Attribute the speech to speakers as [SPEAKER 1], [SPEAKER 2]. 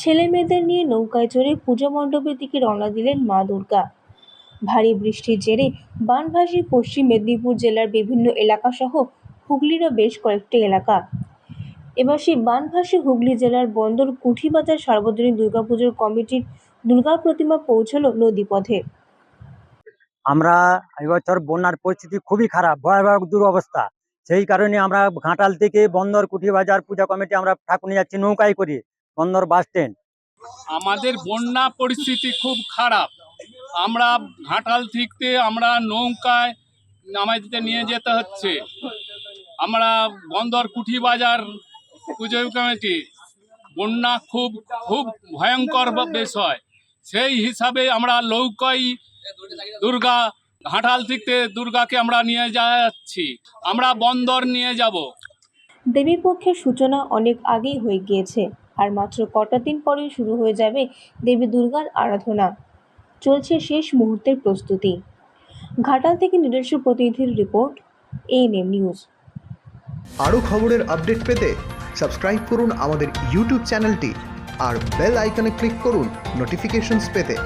[SPEAKER 1] ছেলে মেয়েদের নিয়ে নৌকায় চড়ে পুজো মণ্ডপের দিকে রওনা দিলেন মা দুর্গা। ভারী বৃষ্টির জেরে বানভাসী পশ্চিম মেদিনীপুর জেলার বিভিন্ন এলাকাসহ হুগলিরও বেশ কয়েকটি এলাকা। এবার সেই বানভাসী হুগলি জেলার বন্দর কুঠিবাজার সার্বজনীন দুর্গাপুজোর কমিটির দুর্গা প্রতিমা পৌঁছলো নদীপথে।
[SPEAKER 2] আমরা এবছর বন্যার পরিস্থিতি খুবই খারাপ, ভয়াবহ দুরবস্থা। সেই কারণে আমরা ঘাটাল থেকে বন্দর কুঠিবাজার পূজা কমিটি আমরা ঠাকুর নিয়ে যাচ্ছি, নৌকায় করি বন্দর বাস স্ট্যান্ড।
[SPEAKER 3] আমাদের বন্যা পরিস্থিতি খুব খারাপ। আমরা ঘাটাল থেকে আমরা নৌকায় আমাদেরকে নিয়ে যেতে হচ্ছে। আমরা বন্দর কুঠি বাজার পুজো কমিটি, বন্যা খুব খুব ভয়ঙ্কর বিষয়। সেই হিসাবে আমরা নৌকায় দুর্গা, ঘাটাল থেকে দুর্গাকে আমরা নিয়ে যাচ্ছি। আমরা বন্দর নিয়ে যাব।
[SPEAKER 1] দেবীপক্ষের সূচনা অনেক আগেই হয়ে গিয়েছে। আর মাত্র কটা দিন পরেই শুরু হয়ে যাবে দেবী দুর্গার আরাধনা। চলছে শেষ মুহূর্তের প্রস্তুতি। ঘাটাল থেকে নিজস্ব প্রতিনিধির রিপোর্ট এএনএম নিউজ
[SPEAKER 4] আরও খবরের আপডেট পেতে সাবস্ক্রাইব করুন আমাদের ইউটিউব চ্যানেলটি আর বেল আইকনে ক্লিক করুন নোটিফিকেশনস পেতে।